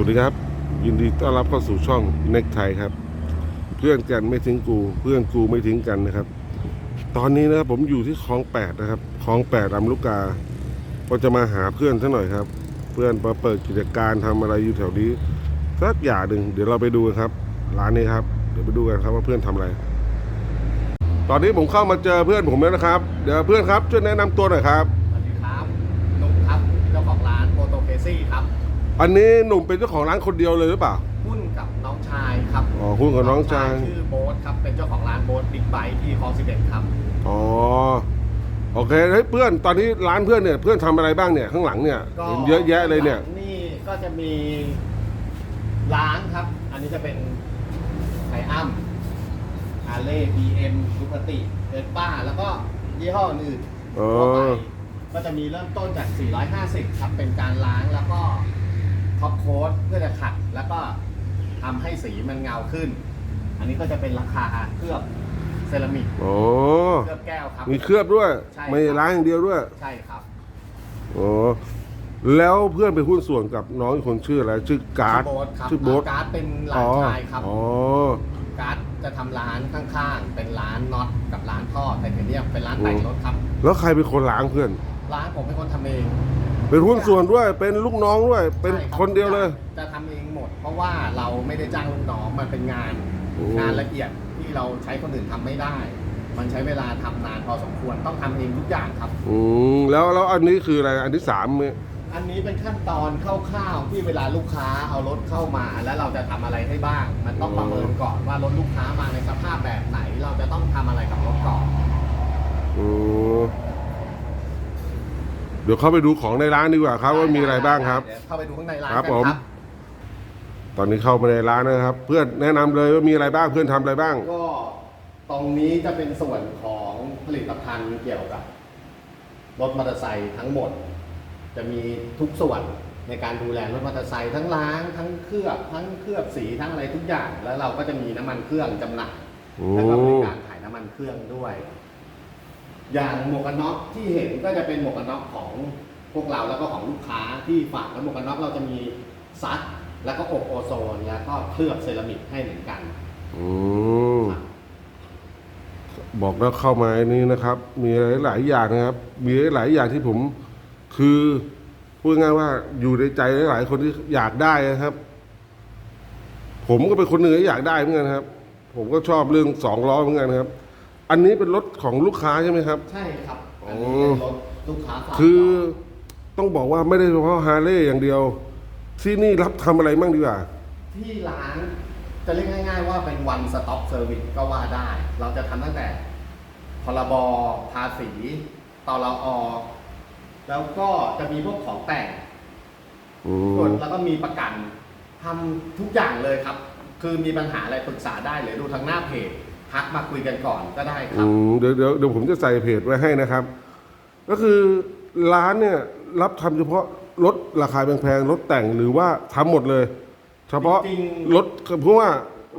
วัสดีครับ ยินดีต้อนรับเข้าสู่ช่องเน็กไทยครับ เพื่อนกันไม่ทิ้งกู เพื่อนกูไม่ทิ้งกันนะครับ ตอนนี้นะครับผมอยู่ที่คลองแปดนะครับคลองแปดลำลูกกา ก็จะมาหาเพื่อนสักหน่อยครับ เพื่อนมาเปิดกิจการทำอะไรอยู่แถวนี้สักอย่างหนึ่งเดี๋ยวเราไปดูครับ ร้านนี้ครับ เดี๋ยวไปดูกันครับว่าเพื่อนทำอะไร ตอนนี้ผมเข้ามาเจอเพื่อนผมแล้วนะครับ เดี๋ยวเพื่อนครับช่วยแนะนำตัวหน่อยครับสวัสดีครับหนุ่มครับเจ้าของร้านโปรโตเคซี่ครับ อันนี้หนุ่มเป็นเจ้าของร้านคนเดียวเลยหรือเปล่า หุ้นกับน้องชายครับอ๋อหุ้นกับน้องชาย ชื่อโบ๊ทครับ เป็นเจ้าของร้านโบ๊ทบิ๊กไบค์ที่คลองสิบเอ็ดครับ อ๋อ โอเคเฮ้ยเพื่อนตอนนี้ร้านเพื่อนเนี่ยเพื่อนทำอะไรบ้างเนี่ยข้างหลังเนี่ยก็เห็นเยอะแยะเลยเนี่ย นี่ก็จะมีร้านครับ อันนี้จะเป็นไทอัมอาเล่บีเอ็มดูคติเอสป้า แล้วก็ยี่ห้ออื่นอ๋อทั่วไปก็จะมีเริ่มต้นจาก 450 ครับ เป็นการล้างแล้วก็ ท็อปโค้ดเพื่อจะขัด แล้วก็ทำให้สีมันเงาขึ้น อันนี้ก็จะเป็นราคาเคลือบเซรามิกอ๋อเคลือบแก้วครับ มีเคลือบด้วย ใช่ไม่ล้างอย่างเดียวด้วยใช่ครับอ๋อแล้วเพื่อนไปหุ้นส่วนกับน้องอีกคนชื่ออะไรชื่อการ์ดชื่อโบ๊ทครับชื่อโบ๊ทการ์ดเป็นหลาอ๋นอชายครับ อ๋อการ์ดจะทำร้านข้างๆ เป็นร้านน็อตกับร้านท่อไทเทเนียมเป็นร้านแต่งรถครับ แล้วใครเป็นคนล้างเพื่อน ร้านผมเป็นคนทำเอง เป็นหุ้นส่วนด้วย เป็นลูกน้องด้วย เป็นใช่รับคนเดียวเลย จะทำเองหมด เพราะว่าเราไม่ได้จ้างลูกน้องมันเป็นงาน โอ้ งานละเอียดที่เราใช้คนอื่นทำไม่ได้ มันใช้เวลาทำนานพอสมควรต้องทำเองทุกอย่างครับ อืมแล้วแล้วอันนี้คืออะไร อันที่สามเนี่ยอันนี้เป็นขั้นตอนคร่าวๆที่เวลาลูกค้าเอารถเข้ามา แล้วเราจะทำอะไรให้บ้าง มันต้องประเมินก่อนว่ารถลูกค้ามาในสภาพแบบไหน เราจะต้องทำอะไรกับรถก่อน อืมเดี๋ยวเข้าไปดูของในร้านดีกว่าครับว่ามีอะไรบ้างครับ เดี๋ยวเข้าไปดูข้างในร้านครับกันผมครับตอนนี้เข้ามาในร้านนะครับ เพื่อนแนะนำเลยว่ามีอะไรบ้างเพื่อนทำอะไรบ้าง ก็ตรงนี้จะเป็นส่วนของผลิตภัณฑ์เกี่ยวกับรถมอเตอร์ไซค์ทั้งหมด จะมีทุกส่วนในการดูแลรถมอเตอร์ไซค์ทั้งล้างทั้งเคลือบทั้งเคลือบสีทั้งอะไรทุกอย่าง แล้วเราก็จะมีน้ำมันเครื่องจำหน่ายโอ้แล้วก็บริการขายน้ำมันเครื่องด้วย อย่างหมวกกันน็อกที่เห็นก็จะเป็นหมวกกันน็อกของพวกเราแล้วก็ของลูกค้าที่ฝากแล้วหมวกกันน็อกเราจะมีซัดแล้วก็อบโอโซนแล้วก็เคลือบเซรามิกให้เหมือนกัน อืมบอกแล้วเข้ามาอันนี้นะครับ มีหลายๆอย่างนะครับ มีหลายๆอย่างที่ผม คือพูดง่ายๆว่าอยู่ในใจหลายๆคนที่อยากได้นะครับ ผมก็เป็นคนหนึ่งที่อยากได้เหมือนกันครับ ผมก็ชอบเรื่องสองล้อเหมือนกันครับ อันนี้เป็นรถของลูกค้าใช่ไหมครับ ใช่ครับโอ้อันนี้เป็นรถลูกค้าฝากคือต้องบอกว่าไม่ได้เฉพาะฮาร์เลย์อย่างเดียว ที่นี่รับทำอะไรบ้างดีกว่า ที่ร้านจะเรียกง่าย ๆ ว่าเป็น one stop service ก็ว่าได้ เราจะทำตั้งแต่พรบภาษีตลอแล้วก็จะมีพวกของแต่งอืส่วนมแล้วก็มีประกันทำทุกอย่างเลยครับ คือมีปัญหาอะไรปรึกษาได้เลยดูทางหน้าเพจ ทักมาคุยกันก่อนก็ได้คอืรับ มเดี๋ยวเดี๋ยวเดี๋ยวผมจะใส่เพจไว้ให้นะครับ ก็คือร้านเนี่ยรับทำเฉพาะรถราคาแพงๆรถแต่งหรือว่าทำหมดเลย เฉพาะจริงๆ รถเพราะว่า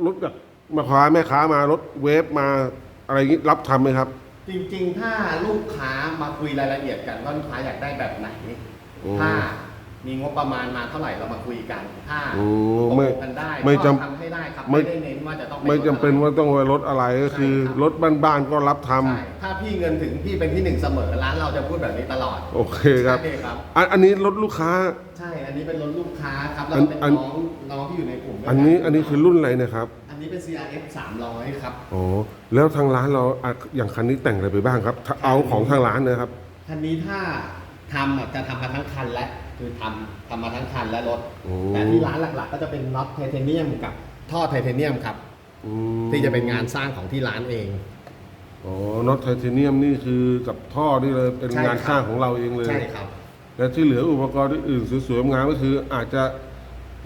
รถแบบมาค้าแม่ค้ามารถเวฟมาอะไรอย่างนี้รับทำไหมครับ จริงๆ ถ้าลูกค้ามาคุยรายละเอียดกันว่าลูกค้าอยากได้แบบไหน อืม ถ้า มีงบประมาณมาเท่าไหร่เรามาคุยกันถ้าอืมตกไม่ลงกันได้ไม่ก็จำทำให้ได้ครับไม่ ไม่ได้เน้นว่าจะต้องไม่จำเป็นรถว่าต้องไว้รถอะไรก็คือใช่ครับรถบ้านๆก็รับทำใช่ถ้าพี่เงินถึงพี่เป็นที่หนึ่งเสมอร้านเราจะพูดแบบนี้ตลอดโอเคครับใช่ครับ อันอันนี้รถลูกค้า ใช่ อันนี้เป็นรถลูกค้าครับอัแล้วนเป็นอัน น้องน้องที่อยู่ในกลุ่มด้วยกัอันนี้อันนี้คือรุ่นอะไรนะครับอันนี้เป็น CRF 300 ครับ อ๋อแล้วทางร้านเราอะอย่างคันนี้แต่งอะไรไปบ้างครับถ้าเอาของทางร้านนะครับ คันนี้ถ้าทำอะจะทำมาทั้งคันและ คือทำทำมาทั้งคันและรถ โอ้แต่ที่ร้านหลักๆ ก็จะเป็นน็อตไทเทเนียมกับท่อไทเทเนียมครับ อืมที่จะเป็นงานสร้างของที่ร้านเอง อ๋อน็อตไทเทเนียมนี่คือกับท่อนี่เลยเป็นใช่งานครับ สร้างของเราเองเลย ใช่ครับ และที่เหลืออุปกรณ์อื่นๆสวยๆงามก็คืออาจจะ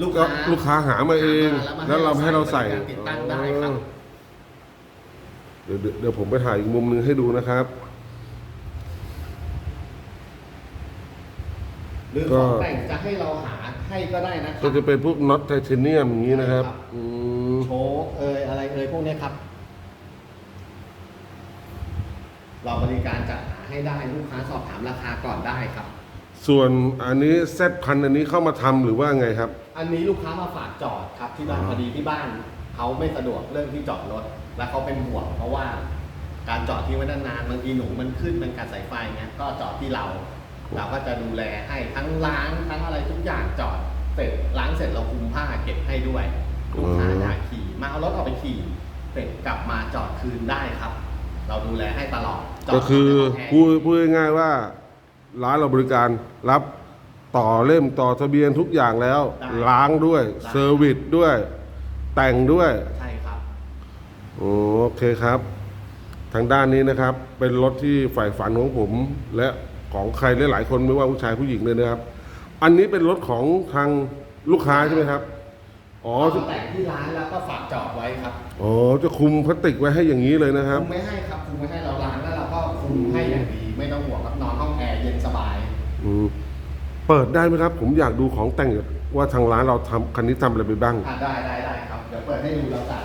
ลูกค้าลูกค้าหามาเองหามาแล้วเราให้เราใส่บริการติดตั้งได้ครับ เดี๋ยวเดี๋ยวเดี๋ยวผมไปถ่ายอีกมุมหนึงให้ดูนะครับ หรือก็ของแต่งจะให้เราหาให้ก็ได้นะคก็รับจะเป็นพวกน็อตไทเทเนียมอย่างนี้นะครับใช่ครับ อืมโชคเอยอะไรเอยพวกเนี้ยครับ เราบริการจัดหาให้ได้ลูกค้าสอบถามราคาก่อนได้ครับ ส่วนอันนี้เซตพันอันนี้เข้ามาทำหรือว่าไงครับ อันนี้ลูกค้ามาฝากจอดครับ ที่บ้านอ๋อพอดีที่บ้านเขาไม่สะดวกเรื่องที่จอดรถ และเขาเป็นห่วงเพราะว่า การจอดที่ไว้นานๆบางทีหนูมันขึ้นมันกัดสายไฟเงี้ยก็จอดที่เรา เราก็จะดูแลให้ทั้งล้างทั้งอะไรทุกอย่างจอดเสร็จล้างเสร็จเราคุมผ้าเก็บให้ด้วยลูกค้าอยากขี่มาเอารถออกไปขี่เสร็จกลับมาจอดคืนได้ครับ เราดูแลให้ตลอดจดก็คือไม่พูต้ดองแพงพูดง่ายๆว่า ร้านเราบริการรับต่อเล่มต่อทะเบียนทุกอย่างแล้ว ล้างด้วยเซอร์วิสด้วย แต่งด้วยใช่ครับโอเคครับ ทางด้านนี้นะครับ เป็นรถที่ใฝ่ฝันของผมและ ของใครหลายๆคนไม่ว่าผู้ชายผู้หญิงเลยนะครับ อันนี้เป็นรถของทางลูกค้าใช่ไหมครับ อ๋อเราแต่งที่ร้านแล้วก็ฝากจอดไว้ครับอ๋อ จะคุมพลาสติกไว้ให้อย่างนี้เลยนะครับคุมไม่ให้ครับคุมไม่ให้เราล้างแล้วเราก็คุมให้อย่างดีไม่ต้องห่วงครับนอนห้องแอร์เย็นสบาย อืม เปิดได้ไหมครับ ผมอยากดูของแต่งว่าทางร้านเราทำคันนี้ทำอะไรไปบ้าง อ่าได้ได้ได้ครับ เดี๋ยวเปิดให้ดูแล้วกัน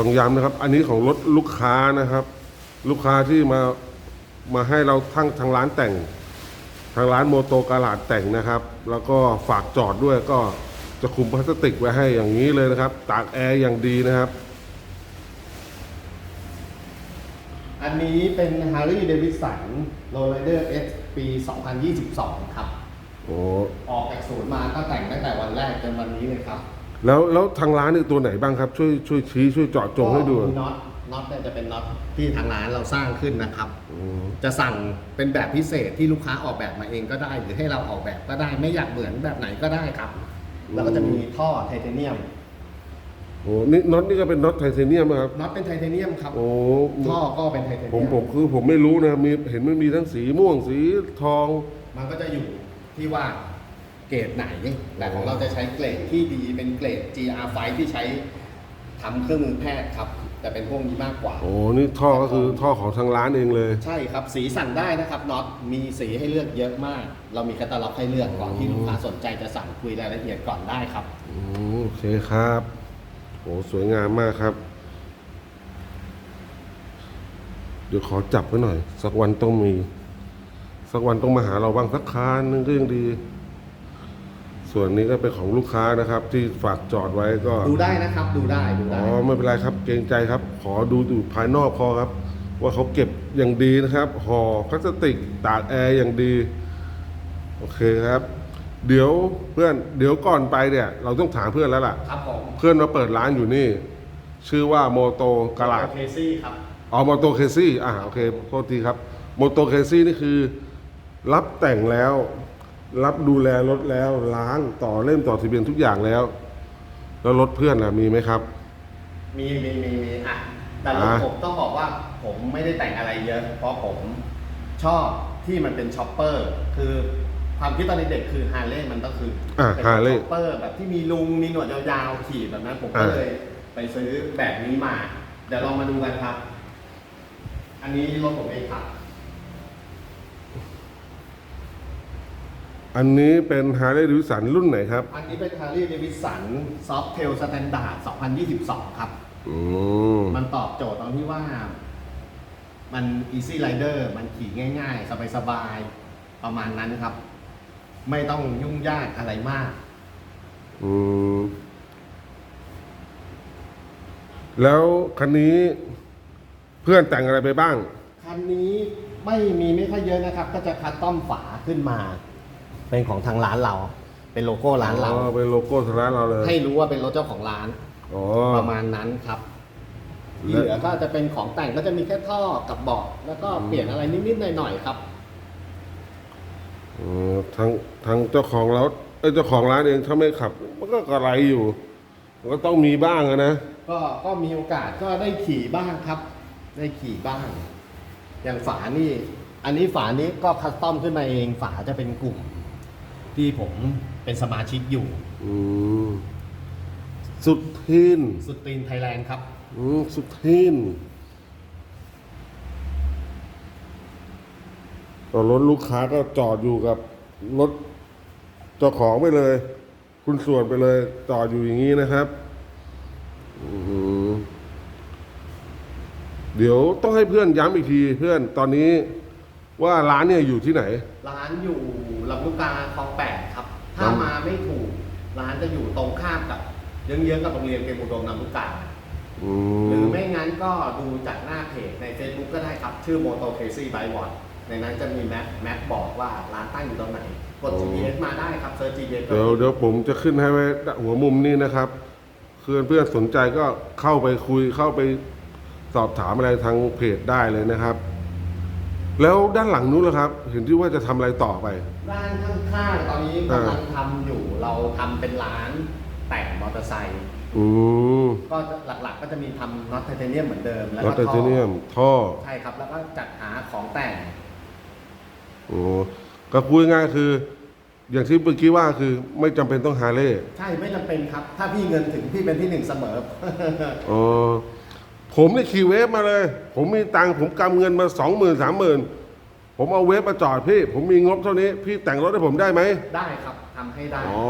ต้องย้ำนะครับ อันนี้ของรถลูกค้านะครับ ลูกค้าที่มามาให้เราทั้งทางร้านแต่ง ทางร้านโมโตกาลาดแต่งนะครับ แล้วก็ฝากจอดด้วยก็จะคุมพลาสติกไว้ให้อย่างนี้เลยนะครับ ตากแอร์อย่างดีนะครับ อันนี้เป็น Harley Davidson Lowrider S ปี 2022 ครับ โอ้ ออกจากศูนย์มาก็แต่งตั้งแต่วันแรกจนวันนี้เลยครับ แล้วแล้วทางร้านนี่ตัวไหนบ้างครับช่วยช่วยชี้ช่วยเจาะจงให้ดูก็มีน็อตน็อตเนี่ยจะเป็นน็อตที่ทางร้านเราสร้างขึ้นนะครับอืมจะสั่งเป็นแบบพิเศษที่ลูกค้าออกแบบมาเองก็ได้ หรือให้เราออกแบบก็ได้ไม่อยากเหมือนแบบไหนก็ได้ครับ แล้วก็จะมีท่อไทเทเนียมโอ้นี่น็อตนี่ก็เป็นน็อตไทเทเนียมไหมครับน็อตเป็นไทเทเนียมครับโอ้ท่อก็เป็นไทเทผมเนียมผมคือผมไม่รู้นะมีเห็นมันมีทั้งสีม่วงสีทอง มันก็จะอยู่ที่ว่า เกรดไหน แต่ของเราจะใช้เกรดที่ดีเป็นเกรด GR5 ที่ใช้ทำเครื่องมือแพทย์ครับ แต่เป็นพวกนี้มากกว่า โอ้นี่ท่อก็คือท่อของทางร้านเองเลย ใช่ครับ สีสั่งได้นะครับน็อตมีสีให้เลือกเยอะมาก เรามีแคตตาล็อกให้เลือกก่อนที่ลูกค้าสนใจจะสั่งคุยรายละเอียดก่อนได้ครับ อืมโอเคครับโอ้สวยงามมากครับ เดี๋ยวขอจับไว้หน่อย สักวันต้องมี สักวันต้องมาหาเราบ้างสักคันหนึงก็ยังดี ส่วนนี้ก็เป็นของลูกค้านะครับที่ฝากจอดไว้ก็ดูได้นะครับ ดูได้ดูอ๋ได้ อไม่เป็นไรครับเกรงใจครับ ขอดูอยู่ภายนอกพอครับ ว่าเขาเก็บอย่างดีนะครับห่อพลาสติกตากแอร์อย่างดี โอเคครับ เดี๋ยวเพื่อนเดี๋ยวก่อนไปเนี่ย เราต้องถามเพื่อนแล้วล่ะ ครับผมเพื่อนมาเปิดร้านอยู่นี่ ชื่อว่าโมโตกาลาด เคซี่ครับ อ๋อโมโตเคซี่อ่าโอเคโทษทีครับโมโตเคซี่นี่คือ รับแต่งแล้ว รับดูแลรถแล้วล้างต่อเล่มต่อทะเบียนทุกอย่างแล้ว แล้วรถเพื่อนล่ะมีไหมครับ มีมีมีมีอะแต่รถอ่าผมต้องบอกว่าผมไม่ได้แต่งอะไรเยอะ เพราะผมชอบที่มันเป็นช็อปเปอร์ คือความคิดตอนเด็กๆคือฮาร์เลย์มันก็คืออ่าเป็นฮาร์เลช็ย์อปเปอร์แบบที่มีลุงมีหนวดยาวๆขี่แบบนั้น ผมก็อ่าเลยไปซื้อแบบนี้มา เดี๋ยวลองมาดูกันครับ อันนี้รถผมเองครับ อันนี้เป็นฮาร์เลย์ดิวสันรุ่นไหนครับ อันนี้เป็น Harley Davidson Softail Standard 2022 ครับ อืมมันตอบโจทย์ตรงที่ว่า มัน easy rider มันขี่ง่าย ๆ สบายๆ ประมาณนั้นครับ ไม่ต้องยุ่งยากอะไรมาก อืมแล้วคันนี้เพื่อนแต่งอะไรไปบ้าง คันนี้ไม่มีไม่ค่อยเยอะนะครับ ก็จะคัสตอมฝาขึ้นมา เป็นของทางร้านเรา เป็นโลโก้ร้านเรา อ๋อเป็นโลโก้ร้านเราเลยให้รู้ว่าเป็นรถเจ้าของร้านอ๋อ ประมาณนั้นครับที่และเหลือก็จะเป็นของแต่งก็จะมีแค่ท่อกับเบาะแล้วก็เปลี่ยนอะไรนิดๆหน่อยๆครับ อ๋อทางทางเจ้าของรถเอ้ยเจ้าของร้านเองถ้าไม่ขับ มันก็กระไรอยู่มันก็ต้องมีบ้างอะนะก็ก็มีโอกาสก็ได้ขี่บ้างครับ ได้ขี่บ้าง อย่างฝานี่ อันนี้ฝานี้ก็คัสตอมขึ้นมาเองฝาจะเป็นกลุ่ม ที่ผมเป็นสมาชิกอยู่ อืมสุดทินสุดตีนไทยแลนด์ครับ อืมสุดทินต่อรถลูกค้าก็จอดอยู่กับรถเจ้าของไปเลย คุณส่วนไปเลย จอดอยู่อย่างนี้นะครับอืมเดี๋ยวต้องให้เพื่อนย้ำอีกทีเพื่อนตอนนี้ว่าร้านเนี่ยอยู่ที่ไหน ร้านอยู่ลำลูกกาคลองแป ไม่ถูก ร้านจะอยู่ตรงข้ามกับเยื้องๆกับโรงเรียนเตรียมอุดมลำลูกกาอืหรือมไม่งั้นก็ดูจากหน้าเพจใน Facebook ก็ได้ครับ ชื่อ Moto Crazy by w a t ในนั้นจะมีแมปแมปบอกว่าร้านตั้งอยู่ตรงไหน กด GPS มาได้ครับเซิร์ช GPS ก็เดี๋ยวเดี๋ยวผมจะขึ้นให้ไว้หัวมุมนี้นะครับเพื่อนเพื่อนสนใจก็เข้าไปคุยเข้าไปสอบถามอะไรทางเพจได้เลยนะครับ แล้วด้านหลังนู้นล่ะครับ เห็นที่ว่าจะทำอะไรต่อไป ด้านข้างๆตอนนี้กำลังทำอยู่เราทำเป็นร้านแต่งมอเตอร์ไซค์อืมก็หลักๆก็จะมีทำน็อตไทเทเนียมเหมือนเดิมแล้วรก็ถไทท่อเทเนียมท่อใช่ครับ แล้วก็จัดหาของแต่งโอ้ก็พูดง่ายๆคือ อย่างที่เมื่อกี้ว่าคือไม่จำเป็นต้องฮาร์เลย์ใช่ไม่จำเป็นครับ ถ้าพี่เงินถึงพี่เป็นที่หนึ่งเสมอ อ๋อ ผมนี่ขี่เวฟมาเลย ผมมีตังค์ผมกำเงินมาสองหมื่นสามหมื่นผมเอาเวฟมาจอดพี่ ผมมีงบเท่านี้ พี่แต่งรถให้ผมได้ไหมได้ครับทำให้ได้อ๋อ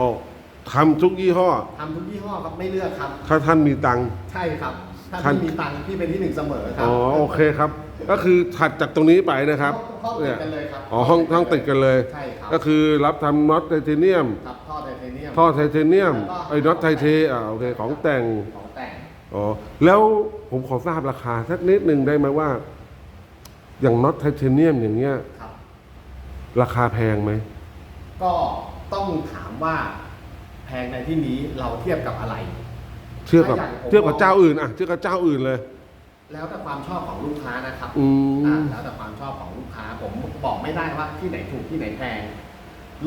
ทำทุกยี่ห้อ ทำทุกยี่ห้อครับไม่เลือกครับ ถ้าท่านมีตังค์ ใช่ครับ ถ้าท่าน พี่มีตังค์พี่เป็นที่หนึ่งเสมอครัอ๋อโอเคครับ ก็คือถัดจากตรงนี้ไปนะครับห้องติดกันเลยครับ อ๋อห้องห้องติดกันเลย ใช่ครับ ก็คือรับทำน็อตไทเทเนียม ครับท่อไทเทเนียม ท่อไทเทเนียมแล้วก็ไอ้น็อตไทเทอ่าโอเคของแต่ง ของแต่ง อ๋อแล้วผมขอทราบราคาสักนิดหนึ่งได้ไหมว่า อย่างน็อตไทเทเนียมอย่างเงี้ย ครับ ราคาแพงไหม ก็ต้องถามว่าแพงในที่นี้เราเทียบกับอะไรเทียบกับถ้าอย่างผมเทียบกับเจ้าอื่นอะเทียบกับเจ้าอื่นเลย แล้วแต่ความชอบของลูกค้านะครับอืม อ่าแล้วแต่ความชอบของลูกค้าผมบอกไม่ได้ว่าที่ไหนถูกที่ไหนแพง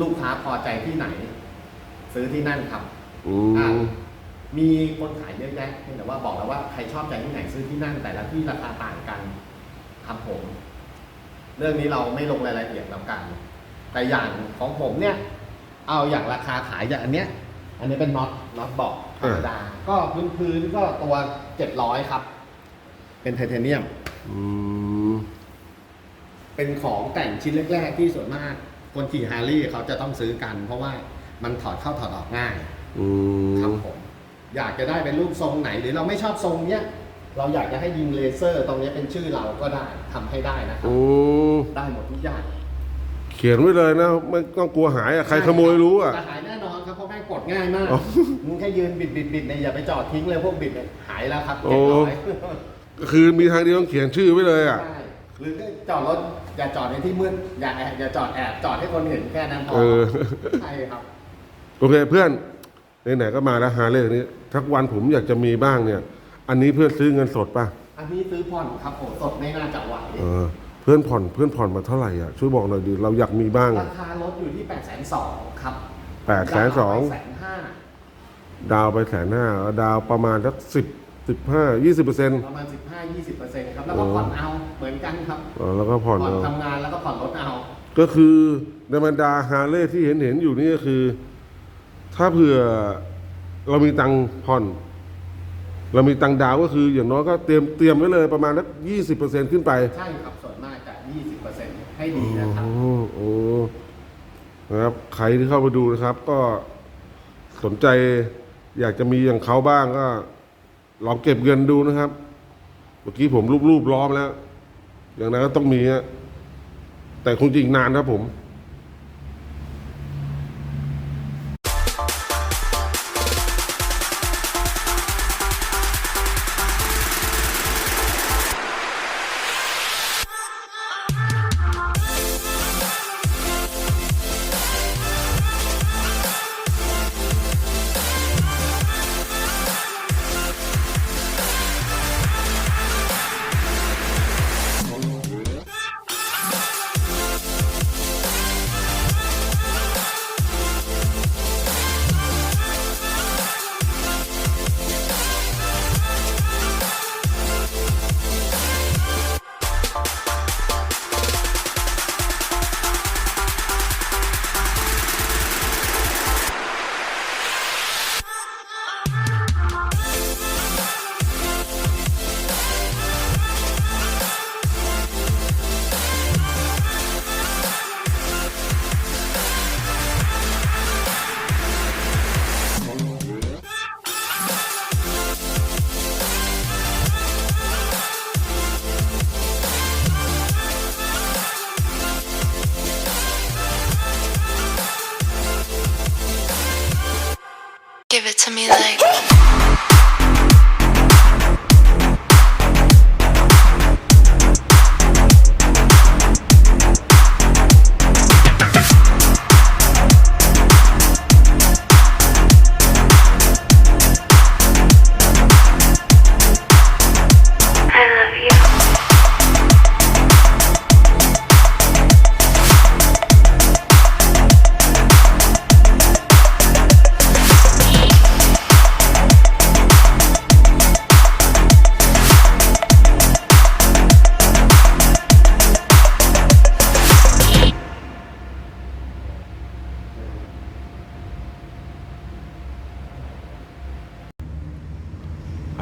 ลูกค้าพอใจที่ไหน ซื้อที่นั่นครับ อือ่า มมีคนขายเยอะแยะเพียงแต่ว่าบอกแล้วว่าใครชอบใจที่ไหนซื้อที่นั่นแต่ละที่ราคาต่างกันครับผม เรื่องนี้เราไม่ลงรายละเอียดแล้วกัน แต่อย่างของผมเนี่ย เอาอย่างราคาขายอย่างอันเนี้ย อันนี้เป็นน็อตน็อตบอกธรรมดาก็พื้นพื้นๆก็ตัวเจ็ดร้อยครับ เป็นไทเทเนียม อืม เป็นของแต่งชิ้นแรกๆที่ส่วนมาก คนขี่ฮาร์ลีย์เขาจะต้องซื้อกัน เพราะว่ามันถอดเข้าถอดออกง่าย อืครับมผม อยากจะได้เป็นรูปทรงไหน หรือเราไม่ชอบทรงเนี้ยเราอยากจะให้ยิงเลเซอร์ ตรงเนี้ยเป็นชื่อเราก็ได้ทำให้ได้นะครับอืมได้หมดทุกอย่างเขียนไว้เลยนะไม่ต้องกลัวหายอะใครขโมยรู้อะ แต่หายแน่นอนครับเพราะแม่งกดง่ายมากอ๋อมึงแค่ยืนบิดบิดบิดเนี่ยอย่าไปจอดทิ้งเลยพวกบิดเนี่ยหายแล้วครับโอ้เจ็ดร้อยก็คือมีทางเดียวต้องเขียนชื่อไว้เลยอะ ใช่หรือก็จอดรถอย่าจอดในที่มืดอย่าแอบอย่าจอดแอบจอดให้คนเห็นแค่นั้นพอเออ ใช่ครับ โอเคเพื่อน ไหนๆก็มาแล้วฮาร์เลย์นี้ทักวันผมอยากจะมีบ้างเนี่ย อันนี้เพื่อนซื้อเงินสดป่ะอันนี้ซื้อผ่อนครับผมสดไม่น่าจะไหวเออเพื่อนผ่อนเพื่อนผ่อนมาเท่าไหร่อะช่วยบอกหน่อยดิเราอยากมีบ้างราคารถอยู่ที่8ปดแสนสองครับแปดแสนสองแสนห้าดาวไปแสนห้าดาวประมาณสักสิบสิบห้ายี่สิบเปอร์เซ็นต์ประมาณ15-20%ครับแล้วก็ผ่อนเอาเหมือนกันครับแล้วก็ผ่อนเอาทำงานแล้วก็ผ่อนรถเอา ก็คือในบรรดาฮาร์เลย์ที่เห็นเห็นๆอยู่นี่ก็คือ ถ้าเผื่อเรามีตังค์ผ่อน เรามีตังค์ดาวก็คืออย่างน้อยก็เตรียมเตรียมไว้เลยประมาณสักยี่สิบเปอร์เซ็นขึ้นไปใช่ครับส่วนมากจะ20%ให้ดีนะครับโอ้โอ้นะครับ ใครที่เข้ามาดูนะครับ ก็สนใจอยากจะมีอย่างเขาบ้างก็ลองเก็บเงินดูนะครับ เมื่อกี้ผมรูปๆล้อมแล้ว อย่างนั้นก็ต้องมีฮะแต่คงจริงนานครับผม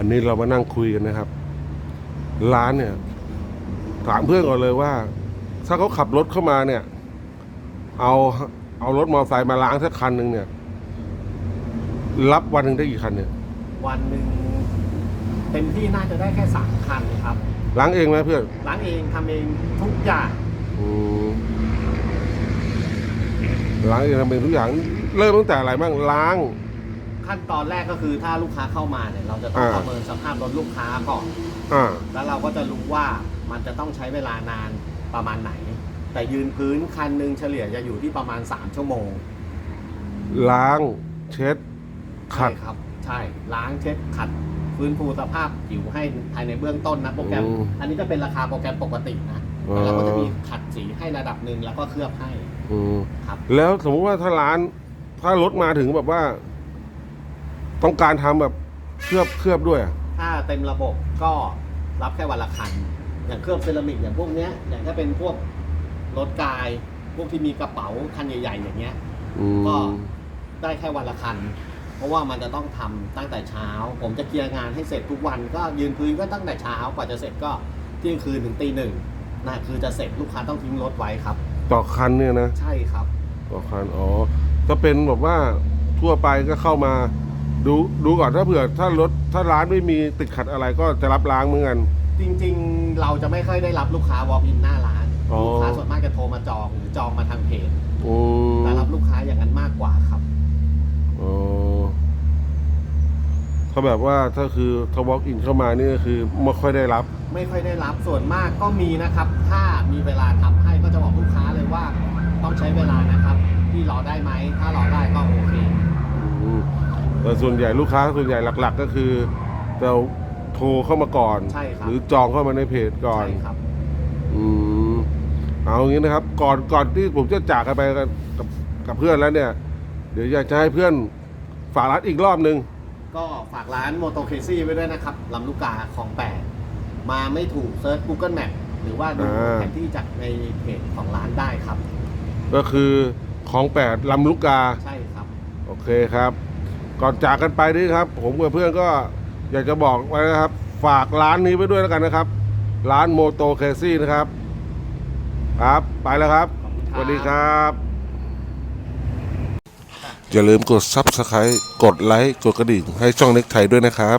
อันนี้เรามานั่งคุยกันนะครับ ร้านเนี่ย ถามเพื่อนก่อนเลยว่า ถ้าเขาขับรถเข้ามาเนี่ย เอาเอารถมอเตอร์ไซค์มาล้างสักคันหนึ่งเนี่ย รับวันหนึ่งได้กี่คันเนี่ย วันหนึ่งเต็มที่น่าจะได้แค่สามคันครับ ล้างเองไหมเพื่อนล้างเองทำเองทุกอย่างอืมล้างเองทำเองทุกอย่าง เริ่มตั้งแต่อะไรบ้างล้าง ขั้นตอนแรกก็คือถ้าลูกค้าเข้ามาเนี่ยเราจะต้องอ่า ประเมินสภาพรถลูกค้าก่อนอ่า แล้วเราก็จะรู้ว่ามันจะต้องใช้เวลานานประมาณไหน แต่ยืนพื้นคันหนึ่งเฉลี่ยจะอยู่ที่ประมาณ 3 ชั่วโมงล้างเช็ด ขัด ใช่ครับ ใช่ล้างเช็ดขัด ฟื้นฟูสภาพผิวให้ภายในเบื้องต้นนะโปรแกรม อืมอันนี้จะเป็นราคาโปรแกรมปกตินะอ๋อแล้วเราก็จะมีขัดสีให้ระดับหนึ่งแล้วก็เคลือบให้อืมครับ แล้วสมมติว่าถ้าร้าน ถ้ารถมาถึงแบบว่า ต้องการทำแบบเคลือบเคลือบด้วยอะถ้าเต็มระบบก็รับแค่วันละคัน อย่างเคลือบเซรามิกอย่างพวกเนี้ยอย่างถ้าเป็นพวกรถกาย พวกที่มีกระเป๋าคันใหญ่ๆอย่างเงี้ย อืม ก็ได้แค่วันละคัน เพราะว่ามันจะต้องทำตั้งแต่เช้า ผมจะเคลียร์งานให้เสร็จทุกวันก็ยืนพื้นก็ตั้งแต่เช้ากว่าจะเสร็จก็เที่ยงคืนถึงตีหนึ่งนะคือจะเสร็จลูกค้าต้องทิ้งรถไว้ครับ ต่อคันเนี่ยนะ ใช่ครับ ต่อคันอ๋อถ้าเป็นแบบว่าทั่วไปก็เข้ามา ดูดูก่อนถ้าเผื่อถ้ารถถ้าร้านไม่มีติดขัดอะไรก็จะรับล้างเหมือนกัน จริงๆ เราจะไม่ค่อยได้รับลูกค้าวอล์กอินหน้าร้านอ๋อ ลูกค้าส่วนมากจะโทรมาจองหรือจองมาทางเพจอืมแต่รับลูกค้าอย่างนั้นมากกว่าครับอ๋อถ้าแบบว่าถ้าคือถ้าวอล์กอินเข้ามานี่ก็คือไม่ค่อยได้รับ ไม่ค่อยได้รับส่วนมากก็มีนะครับ ถ้ามีเวลาทำให้ก็จะบอกลูกค้าเลยว่าต้องใช้เวลานะครับพี่รอได้ไหมถ้ารอได้ก็โอเค อืม แต่ส่วนใหญ่ลูกค้าส่วนใหญ่หลัก ๆ ก็คือจะโทรเข้ามาก่อน ใช่ครับ หรือจองเข้ามาในเพจก่อน ใช่ครับ อืมเอางี้นะครับ ก่อนก่อนที่ผมจะจากกันไปกับกับกับเพื่อนแล้วเนี่ย เดี๋ยวอยากจะให้เพื่อนฝากร้านอีกรอบหนึ่งก็ฝากร้านโมโตเคซี่ไว้ด้วยนะครับลำลูกกาของแปดมาไม่ถูกเซิร์ช Google Map หรือว่าดูแผนที่จากในเพจของร้านได้ครับ ก็คือของแปดลำลูกกา ใช่ครับ โอเคครับ ก่อนจากกันไปนี่ครับ ผมกับเพื่อนก็อยากจะบอกไว้นะครับ ฝากร้านนี้ไว้ด้วยแล้วกันนะครับ ร้านโมโตเคซี่นะครับ ครับ ไปแล้วครับขอบคุณครับสวัสดีครับ อย่าลืมกด Subscribe กดไลค์ กดกระดิ่งให้ช่องเน็กไทยด้วยนะครับ